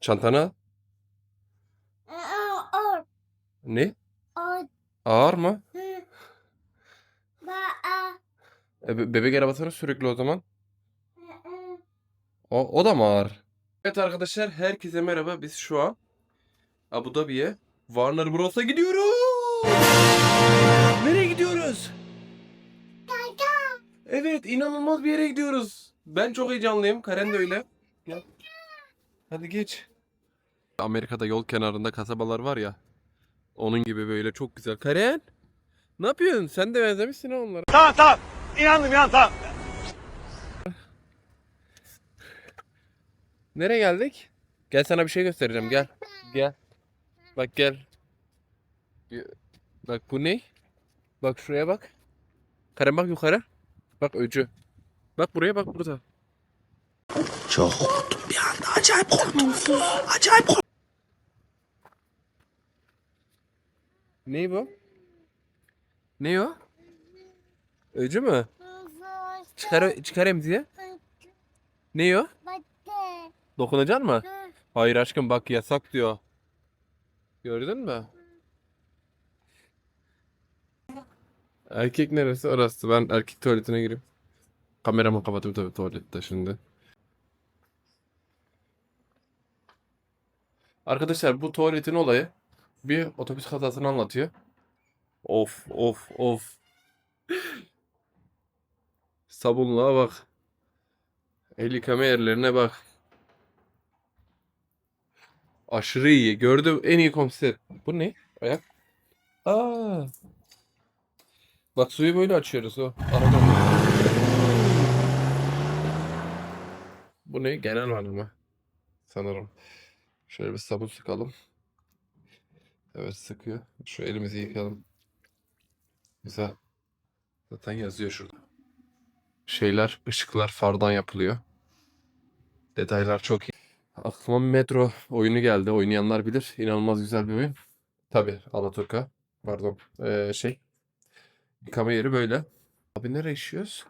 Çantana. O. Ne? O. Ağır mı? Hı. E, be- bebek arabasını sürekli o zaman. O, o da mı ağır? Evet arkadaşlar herkese merhaba. Biz şu an Abu Dhabi'ye Warner Bros'a gidiyoruz. Nereye gidiyoruz? Evet inanılmaz bir yere gidiyoruz. Ben çok heyecanlıyım. Karen de öyle. Gel. Hadi geç. Amerika'da yol kenarında kasabalar var ya. Onun gibi böyle çok güzel. Karen ne yapıyorsun? Sen de benzemişsin ha onlara. Tamam tamam. İnandım ya tamam. Nereye geldik? Gel sana bir şey göstereceğim. Gel. Gel. Bak gel. Bir- Bak bu ne? Bak şuraya bak. Karen bak yukarı. Bak öcü. Bak buraya bak burada. Çok korktum bir anda. Acayip korktum. Acayip korktum. Ne bu? Ne o? Öcü mü? Çıkar, çıkar emziğe. Ne o? Battı. Dokunacaksın mı? Hayır aşkım bak yasak diyor. Gördün mü? Erkek neresi? Orası. Ben erkek tuvaletine gireyim. Kameramı kapatayım tabii tuvalette şimdi. Arkadaşlar bu tuvaletin olayı bir otobüs kazasını anlatıyor. Of of of. Sabunluğa bak. El yıkama yerlerine bak. Aşırı iyi. Gördüm en iyi komiser. Bu ne? Ayak. Aa. Bak suyu böyle açıyoruz o. Arada. Bu ne? Genel var mı? Sanırım. Şöyle bir sabun sıkalım. Evet sıkıyor. Şu elimizi yıkayalım. Güzel. Zaten yazıyor şurada. Şeyler, ışıklar fardan yapılıyor. Detaylar çok iyi. Aklıma metro oyunu geldi. Oynayanlar bilir. İnanılmaz güzel bir oyun. Tabii Alaturka. Pardon. Ee, şey. Yıkama yeri böyle. Abi nereye işiyoruz?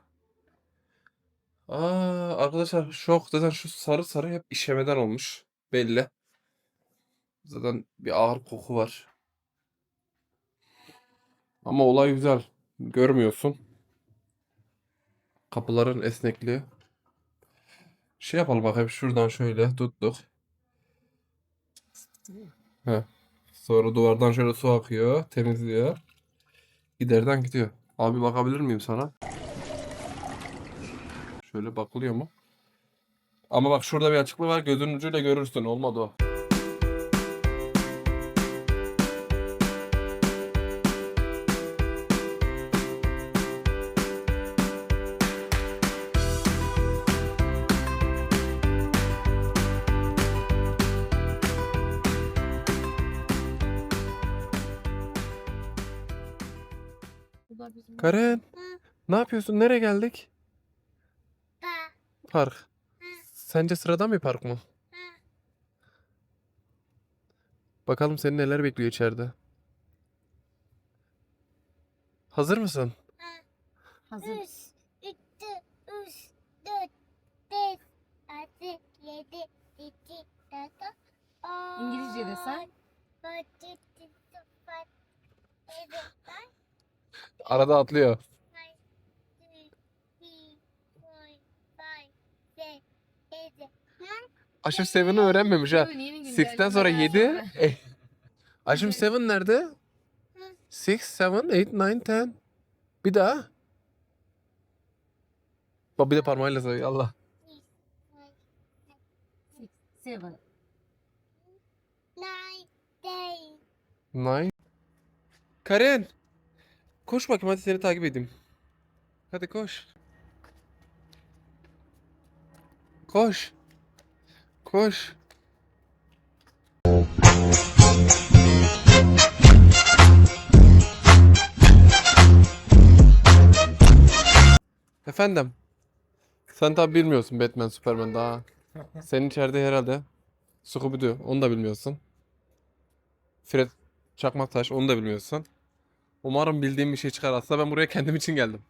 Aa, arkadaşlar şok. Zaten şu sarı sarı hep işemeden olmuş. Belli. Zaten bir ağır koku var. Ama olay güzel. Görmüyorsun. Kapıların esnekliği. Şey yapalım bakayım şuradan şöyle tuttuk. Heh. Sonra duvardan şöyle su akıyor, temizliyor. Giderden gidiyor. Abi bakabilir miyim sana? Şöyle bakılıyor mu? Ama bak şurada bir açıklık var. Gözünün ucuyla görürsün. Olmadı o. Da bizim Karen, ne yapıyorsun? Nereye geldik? Ba. Park. Sence sıradan bir park mı? Bakalım seni neler bekliyor içeride. Hazır mısın? hazır. Üç, iki, üç, dört, beş, altı, yedi, sekiz, dokuz, on. İngilizce de say. Dört, yedi, sıfır, yedi, sekiz, Arada atlıyor. nine, two, three, four, five, six, seven, nine. Aşım Seven'ı öğrenmemiş ha. Six'ten sonra geldi. 7. Aşım Seven nerede? Six, seven, eight, nine, ten. Bir daha. Bak bir de parmağıyla sayıyor. Allah. Seven. Nine. Karen. Koş bakayım hadi seni takip edeyim. Hadi koş. Koş. Koş. Efendim. Sen tabi bilmiyorsun Batman, Superman daha. Senin içeride herhalde Scooby-Doo, onu da bilmiyorsun. Fred Çakmaktaş, onu da bilmiyorsun. Umarım bildiğim bir şey çıkar. Aslında ben buraya kendim için geldim.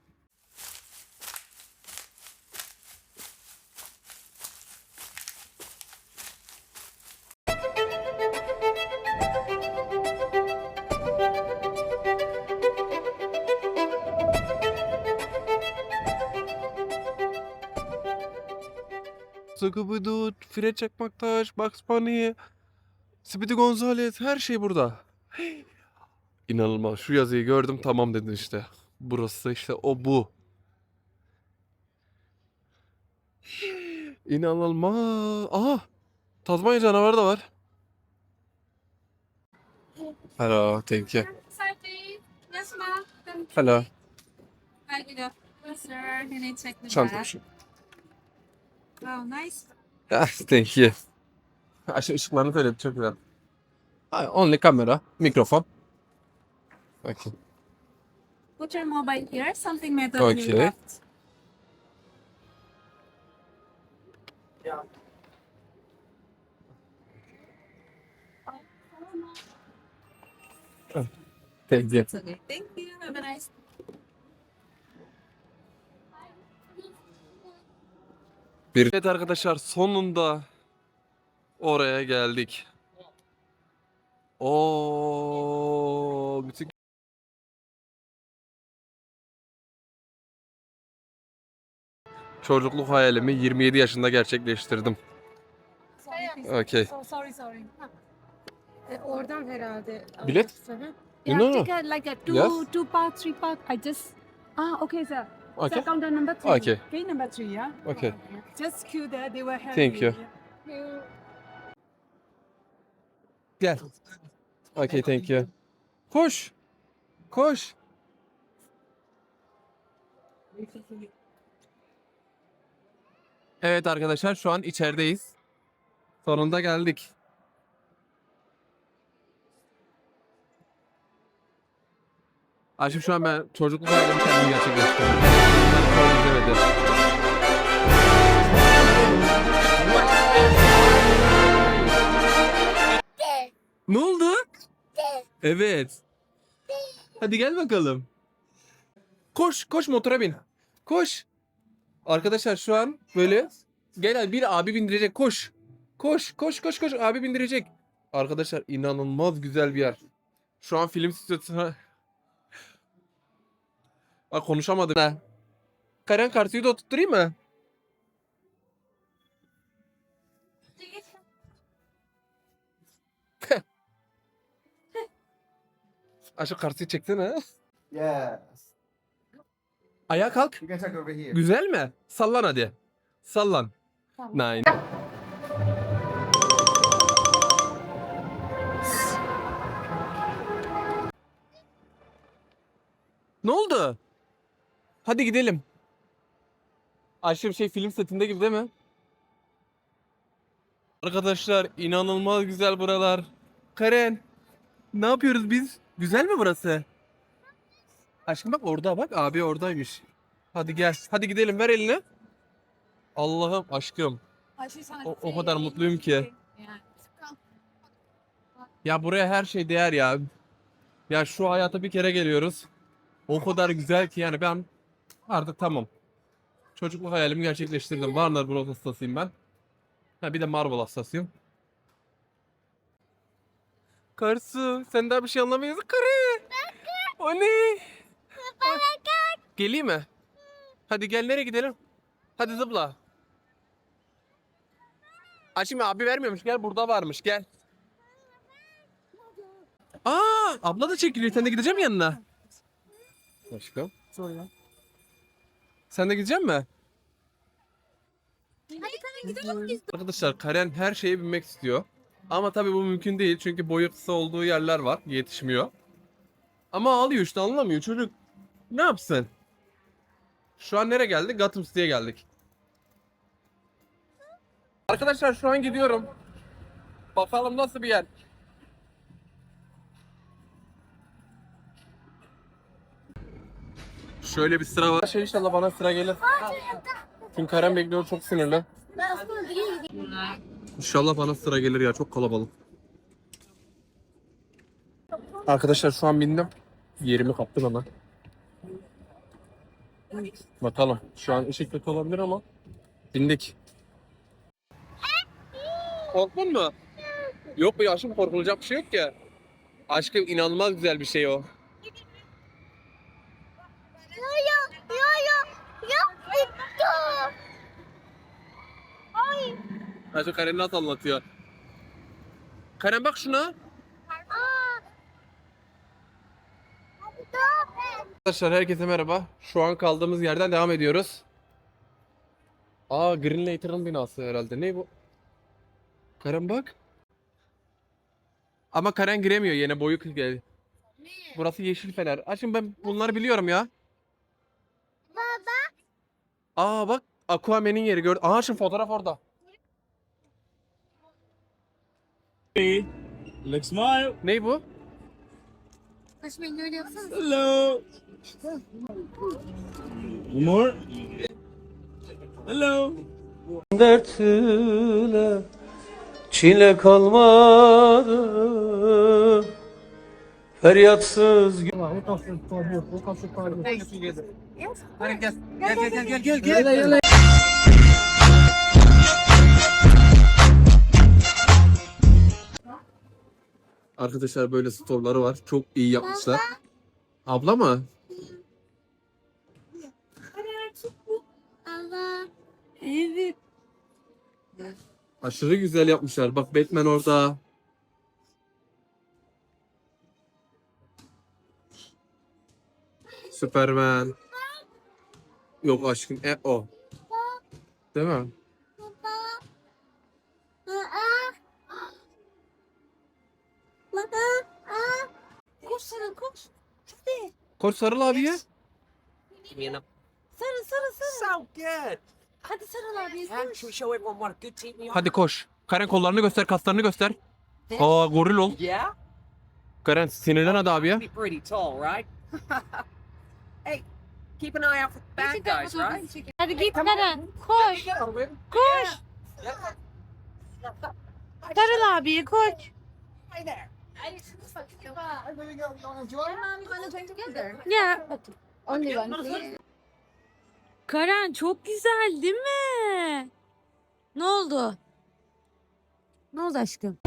Zagıbıdut, Fred Çakmaktaş, Bugs Bunny, Speedy Gonzales her şey burada. Hey. İnanılmaz. Şu yazıyı gördüm tamam dedin işte. Burası işte o bu. İnanılmaz. Aha. Tazmanya canavarı da var. Hello, thank you. Hello. Hi, good afternoon, sir. Can I check the Çanta bag? şu. Oh, nice. Ah, thank you. Aşağı ışıklarını söyledi çok güzel. Only kamera, mikrofon. Okay. Put your mobile here. Something metal Okay. your left. Thank you. It's okay. Thank you. Have a nice Bir... Evet arkadaşlar sonunda oraya geldik. Oo, bütün çocukluk hayalimi 27 yaşında gerçekleştirdim. Okay. So, sorry sorry. Ha. E, oradan herhalde. Bilet? Hı. Yeah, No, no. take a, like a two, Yes. two part, three part. I just. Ah, okay, sir. Okay. Sir, counter number three. Okay. Okay, number three, yeah. Okay. Just queue there. They were helping. Thank you. Gel. Okay, thank you. Koş. Koş. Evet arkadaşlar şu an içerideyiz. Sonunda geldik. Aşkım şu an ben çocukluk hayalimi kendim izlemedim. Ne oldu? Evet. Hadi gel bakalım. Koş, koş motora bin. Koş. Arkadaşlar şu an böyle gel abi, bir abi bindirecek. Koş. Koş, koş, koş, koş. Abi bindirecek. Arkadaşlar inanılmaz güzel bir yer. Şu an film stüdyosuna Bak konuşamadım. Ha. Karen kartıyı da oturtturayım mı? Aşağı kartıyı çeksene. Yes. Ayağa kalk. You can check over here. Güzel mi? Sallan hadi. Sallan. Nine. Ne oldu? Hadi gidelim. Aşkım şey film setinde gibi değil mi? Arkadaşlar inanılmaz güzel buralar. Karen. Ne yapıyoruz biz? Güzel mi burası? Aşkım bak orada bak abi oradaymış. Hadi gel. Hadi gidelim ver elini. Allah'ım aşkım. O- o kadar mutluyum ki. Ya buraya her şey değer ya. Ya şu hayata bir kere geliyoruz. O kadar güzel ki yani ben artık tamam. Çocukluk hayalimi gerçekleştirdim. Warner Bros. hastasıyım ben. Ha bir de Marvel hastasıyım. Karısı sen daha bir şey anlamıyorsun. Karı. O ne? Geleyim mi? Hadi gel nereye gidelim? Hadi zıpla. Aşkım abi vermiyormuş. Gel burada varmış. Gel. Aa, abla da çekiliyor. Sen de gideceğim yanına? Aşkım. Sen de gidecek mi? Arkadaşlar Karen her şeye binmek istiyor. Ama tabii bu mümkün değil. Çünkü boyu kısa olduğu yerler var. Yetişmiyor. Ama ağlıyor işte anlamıyor çocuk. Ne yapsın? Şu an nereye geldik? Gotham City'ye geldik. Arkadaşlar şu an gidiyorum. Bakalım nasıl bir yer. Şöyle bir sıra var. Şey inşallah bana sıra gelir. Çünkü Karen bekliyor çok sinirli. İnşallah bana sıra gelir ya çok kalabalık. Arkadaşlar şu an bindim. Yerimi kaptım ama. Bakalım. Şu an ışık kötü olabilir ama bindik. Korktun mu? Yok be aşkım korkulacak bir şey yok ki. Aşkım inanılmaz güzel bir şey o. Yo yo yo yo yo bitti. Ay Hacı Karen nasıl anlatıyor? Karen bak şuna. Arkadaşlar herkese merhaba. Şu an kaldığımız yerden devam ediyoruz. Aa Green Later'ın binası herhalde. Ne bu? Karen bak. Ama Karen giremiyor yine boyu gel. Burası Yeşil Fener. Açın ben bunları biliyorum ya. Baba. Aa bak Aquaman'in yeri gördüm. Aa şu fotoğraf orada. Look smile. Ne bu? Hello. One more. Hello. Dert ile çile kalmadı Feryatsız gel. Gel gel gel gel gel. Arkadaşlar böyle storları var. Çok iyi yapmışlar. Abla mı? Evet. Aşırı güzel yapmışlar. Bak Batman orada. Superman. Yok aşkım e o. Değil mi? Koş sarıl koş. Koş sarıl abiye. Sarıl sarıl sarıl. So good. Hadi sarıl abi. And should we show everyone what a good team we are? Hadi koş. Karen kollarını göster, kaslarını göster. Aa goril ol. Yeah? Karen sinirlen hadi abiye. Be pretty tall, right? hey, keep an eye out for the bad guys, right? Hadi git Karen. Koş. Koş. Sarıl abiye koş. Hey there. Ya. Karen çok güzel değil mi? Ne oldu? Ne oldu aşkım?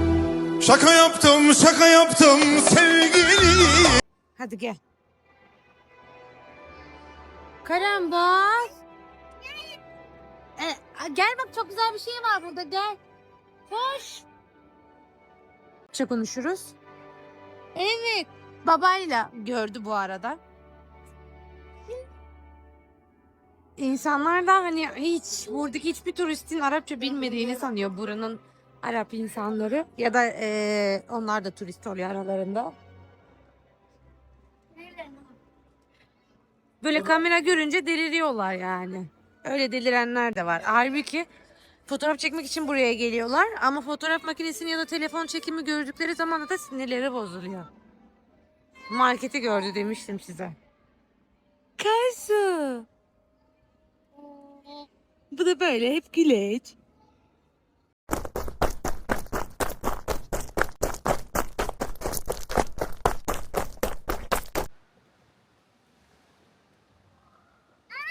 Şaka yaptım, şaka yaptım sevgili. Hadi gel. Karen bak. E, gel bak çok güzel bir şey var burada gel. Koş. Çok konuşuruz. Evet. Babayla gördü bu arada. İnsanlar da hani hiç buradaki hiçbir turistin Arapça bilmediğini sanıyor buranın Arap insanları ya da eee, onlar da turist oluyor aralarında. Böyle kamera görünce deliriyorlar yani. Öyle delirenler de var. Halbuki fotoğraf çekmek için buraya geliyorlar ama fotoğraf makinesini ya da telefon çekimi gördükleri zaman da sinirleri bozuluyor. Marketi gördü demiştim size. Karsu. Bu da böyle hep güleç.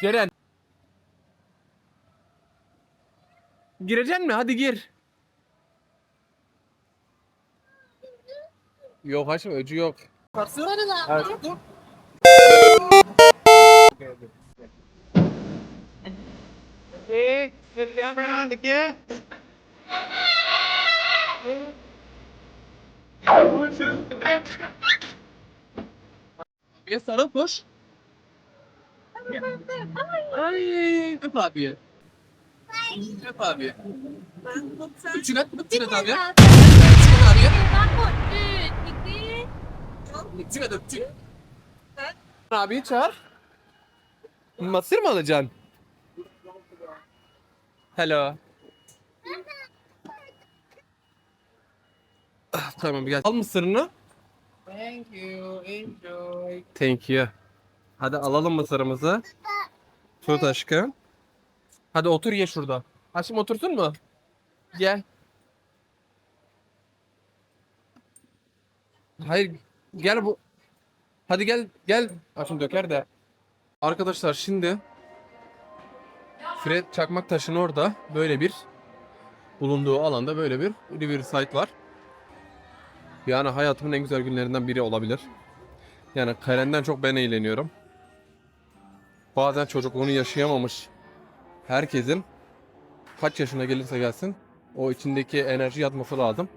Ceren. Gireceksin mi? Hadi gir. Yok haşım öcü yok. Sarıl abi. Bir sarıl koş. Ay, öp abiye. Öp abiye. Üçüne, üçüne abiye. Üçüne abiye. Üçüne de üçüne. Abiyi çağır. Mısır mı alacaksın? Hello. Ah, Tamam gel. Al mısırını. Thank you. Enjoy. Thank you. Hadi alalım mısırımızı. Tut aşkım. Hadi otur ye şurada. Aşkım otursun mu? Gel. Hayır gel bu. Hadi gel gel. Aşkım döker de. Arkadaşlar şimdi Fred Çakmak Taşı'nın orada böyle bir bulunduğu alanda böyle bir Riverside var. Yani hayatımın en güzel günlerinden biri olabilir. Yani Karen'den çok ben eğleniyorum. Bazen çocukluğunu yaşayamamış herkesin kaç yaşına gelirse gelsin O içindeki enerji yatması lazım.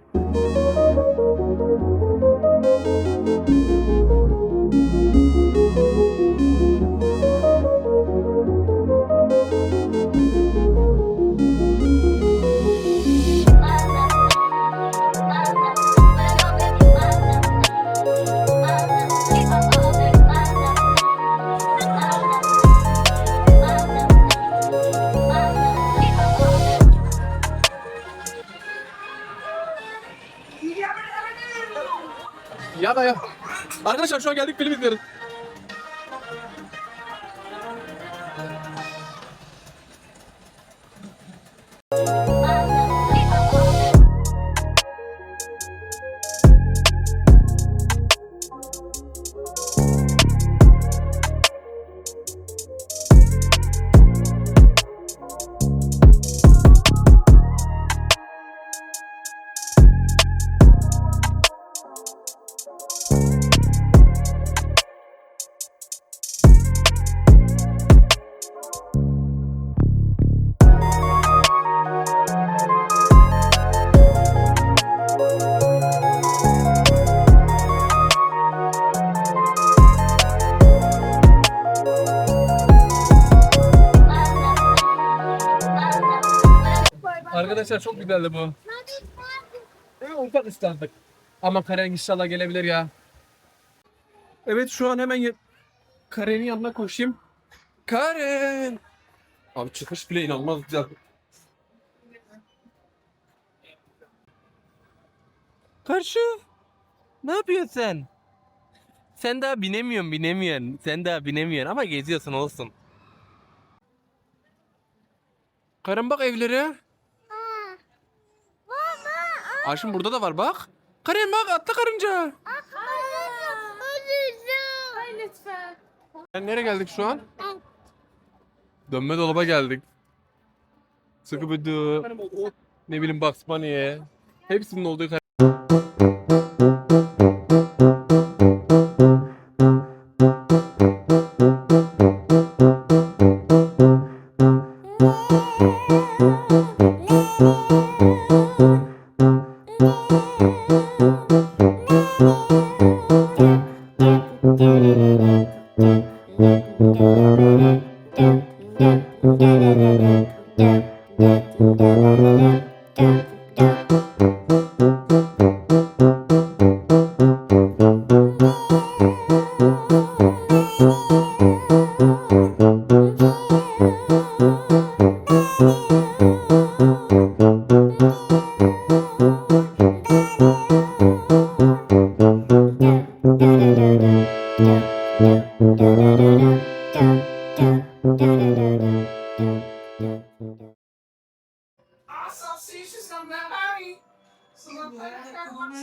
Ya da ya. Arkadaşlar şu an geldik film izliyoruz. Arkadaşlar çok güzeldi bu. Evet, ufak ıslandık. Ama Karen inşallah gelebilir ya. Evet şu an hemen Karen'in yanına koşayım. Karen! Abi çıkış bile inanılmaz güzel. Karşı. Ne yapıyorsun sen? Sen daha binemiyorsun binemiyorsun. Sen daha binemiyorsun ama geziyorsun olsun. Karen bak evlere. Aşkım burada da var bak. Karen bak atla karınca. Ay lütfen. Ben nereye geldik şu an? Dönme dolaba geldik. Bir Ne bileyim Bugs Bunny'e. Hepsinin olduğu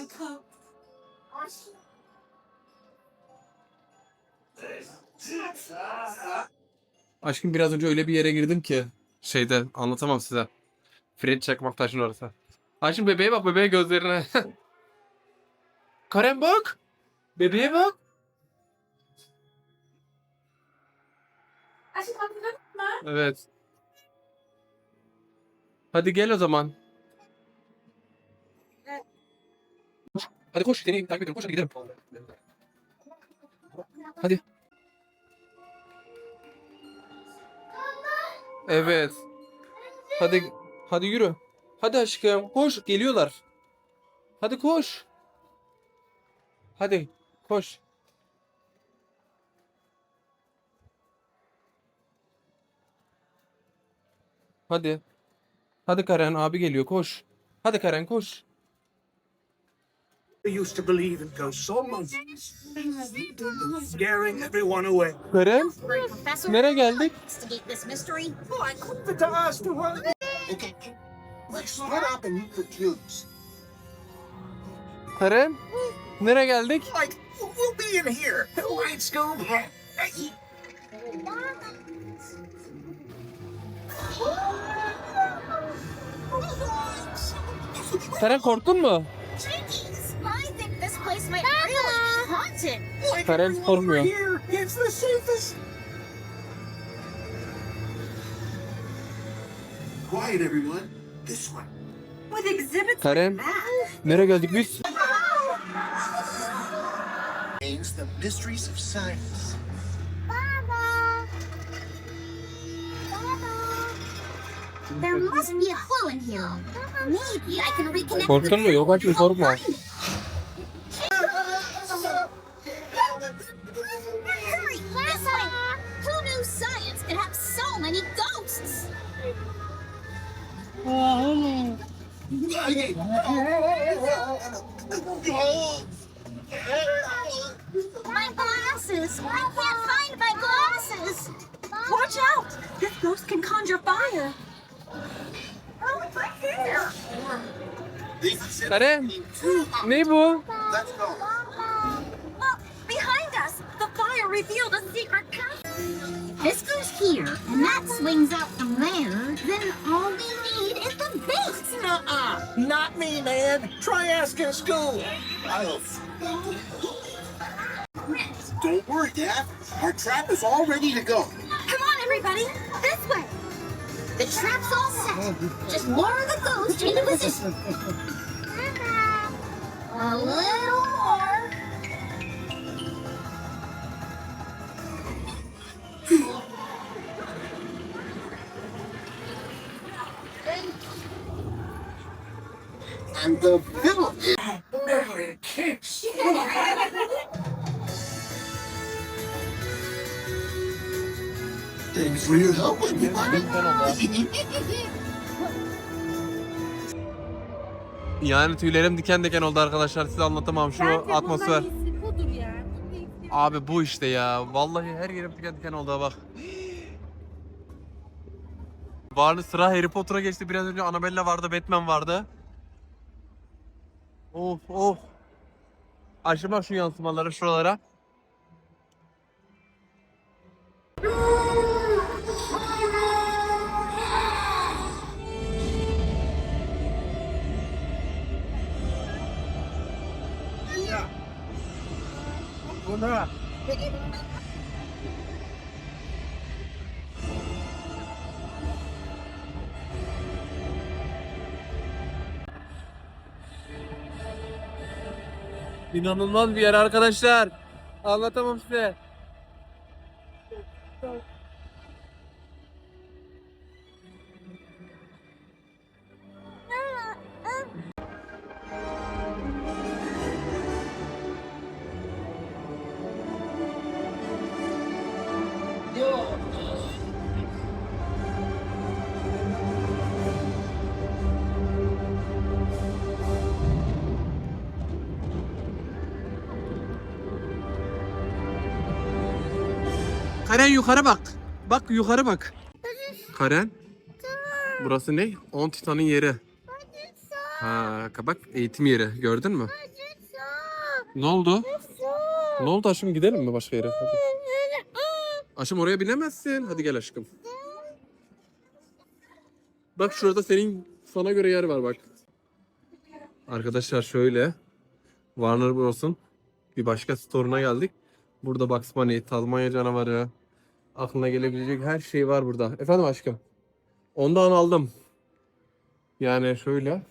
kare- Aşkım biraz önce öyle bir yere girdim ki. Şeyde anlatamam size. Fred Çakmaktaş'ın orası. Aşkım bebeğe bak bebeğe gözlerine. Karen bak. Bebeğe bak. Aşkım? Evet. Hadi gel o zaman. Hadi koş seni takip ediyorum. Koş hadi gidelim. Hadi. Evet. Hadi hadi yürü. Hadi aşkım koş geliyorlar. Hadi koş. Hadi koş. Hadi. Hadi Karen abi geliyor koş. Hadi Karen koş. I used to believe in ghosts almost scaring everyone away. Karen nereye geldik? let's. Karen nereye geldik? We'll be in here. Right, Scoob? Haunted. Like Karen everyone korkmuyor. over here. It's the safest. Quiet, everyone. This one. with exhibits Karen, nereye geldik biz? Means the mysteries of science. Baba. Baba. There must be a hole in here. Korktun mu? Yok açma korkma. Ne bu? Let's go. Look, behind us. The fire revealed a secret passage. This goes here, and that swings out from there. Then all we need is the base. Nuh-uh. Not me, man. Try asking school. I'll... Don't worry, Dad. Our trap is all ready to go. Come on, everybody, this way. The trap's all set. Just lure the ghost into position. A little more. Yani tüylerim diken diken oldu arkadaşlar. Size anlatamam şu atmosfer. budur ya. Abi bu işte ya. Vallahi her yerim diken diken oldu ha bak. Varlı sıra Harry Potter'a geçti. Biraz önce Annabelle vardı, Batman vardı. Of of. Aşırı bak şu yansımaları şuralara. İnanılmaz bir yer arkadaşlar. Anlatamam size. Karen yukarı bak. Bak yukarı bak. Karen. Burası ne? On Titan'ın yeri. Ha, bak eğitim yeri. Gördün mü? Ne oldu? Ne oldu aşkım gidelim mi başka yere? Hadi. Aşkım oraya binemezsin. Hadi gel aşkım. Bak şurada senin sana göre yer var bak. Arkadaşlar şöyle. Warner Bros'un bir başka store'una geldik. Burada Bugs Bunny, Tazmanya canavarı, aklına gelebilecek her şey var burada. Efendim aşkım. Ondan aldım. Yani şöyle.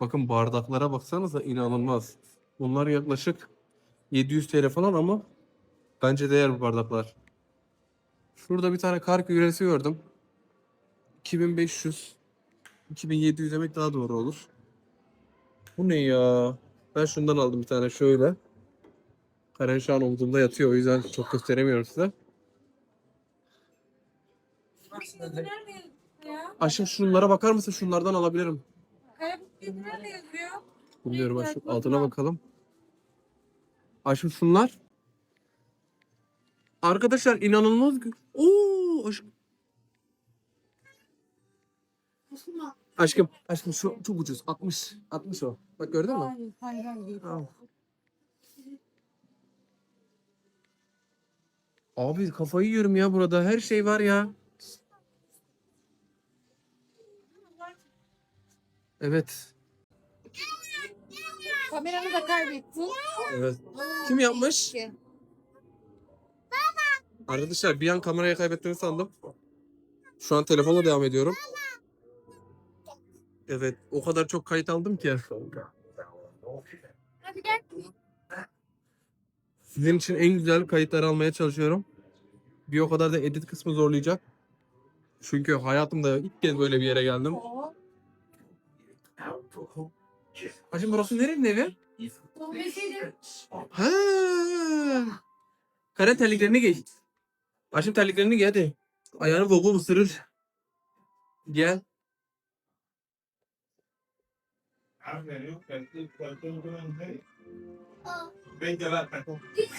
Bakın bardaklara baksanıza inanılmaz. Bunlar yaklaşık 700 TL falan ama bence değer bu bardaklar. Şurada bir tane kar küresi gördüm. 2500 2700 demek daha doğru olur. Bu ne ya? Ben şundan aldım bir tane şöyle. Karen şu an omzumda yatıyor o yüzden çok gösteremiyorum size. Aşkım şunlara bakar mısın? Şunlardan alabilirim. Nerede yazıyor? Bilmiyorum aşkım. Altına bakalım. Aşkım şunlar. Arkadaşlar inanılmaz. Oo aşkım. Aşkım, aşkım şu çok ucuz. 60. 60 o. Bak gördün mü? Hayır, hayır, hayır. Abi kafayı yiyorum ya burada. Her şey var ya. Evet. Kameranı da kaybettin. Evet. Kim yapmış? Arkadaşlar bir an kamerayı kaybettiğimi sandım. Şu an telefonla devam ediyorum. Evet, o kadar çok kayıt aldım ki. Hadi gel. Sizin için en güzel kayıtları almaya çalışıyorum. Bir o kadar da edit kısmı zorlayacak. Çünkü hayatımda ilk kez böyle bir yere geldim. Hacım burası nerenin evi? Ha. Karen terliklerini giy. Hacım terliklerini giy hadi. Ayağını vogu ısırır. Gel. Git.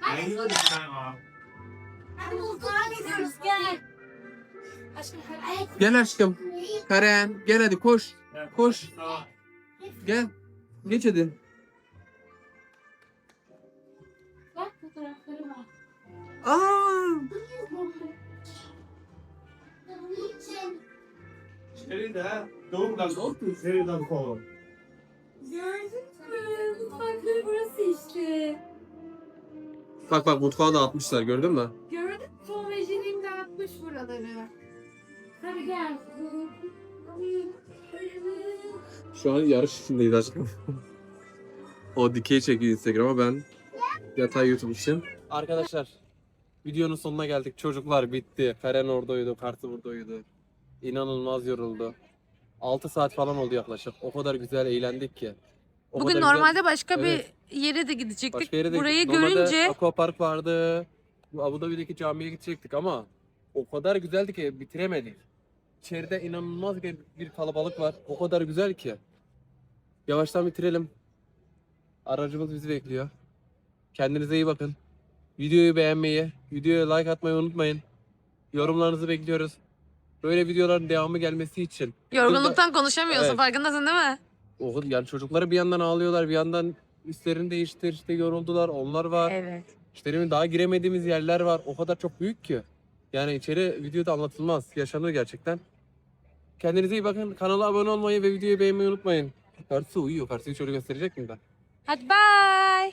Hadi Hadi mutfağa gidiyoruz gel. Aşkım hadi. Gel aşkım. Karen gel hadi koş. Koş. Gel. Geç hadi. Bak fotoğrafları var. Aa. Gördün mü? Mutfakları burası işte. Bak bak mutfağı dağıtmışlar gördün mü? Gördün mü? Tom ve Jerry'im dağıtmış buraları. Hadi gel. Şu an yarış içindeyiz aşkım. o dikey çekiyor Instagram'a ben yatay YouTube için. Arkadaşlar videonun sonuna geldik. Çocuklar bitti. Karen oradaydı, Kartı buradaydı. İnanılmaz yoruldu. 6 saat falan oldu yaklaşık. O kadar güzel eğlendik ki. O Bugün kadar güzel- normalde başka Evet. bir yere de gidecektik. Başka yere de Burayı Normalde görünce Aquapark vardı. Bu Abu Dhabi'deki camiye gidecektik ama o kadar güzeldi ki bitiremedik. İçeride inanılmaz bir, bir kalabalık var. O kadar güzel ki. Yavaştan bitirelim. Aracımız bizi bekliyor. Kendinize iyi bakın. Videoyu beğenmeyi, videoya like atmayı unutmayın. Yorumlarınızı bekliyoruz. Böyle videoların devamı gelmesi için. yorgunluktan konuşamıyorsun Evet. farkındasın değil mi? O yani çocukları bir yandan ağlıyorlar, bir yandan üstlerini değiştir, işte yoruldular. Onlar var. Evet. İşte demin daha giremediğimiz yerler var. O kadar çok büyük ki. Yani içeri videoda anlatılmaz. Yaşanır gerçekten. Kendinize iyi bakın. Kanala abone olmayı ve videoyu beğenmeyi unutmayın. Karısı uyuyor. Karısıyı şöyle gösterecek miyim ben? Hadi bye.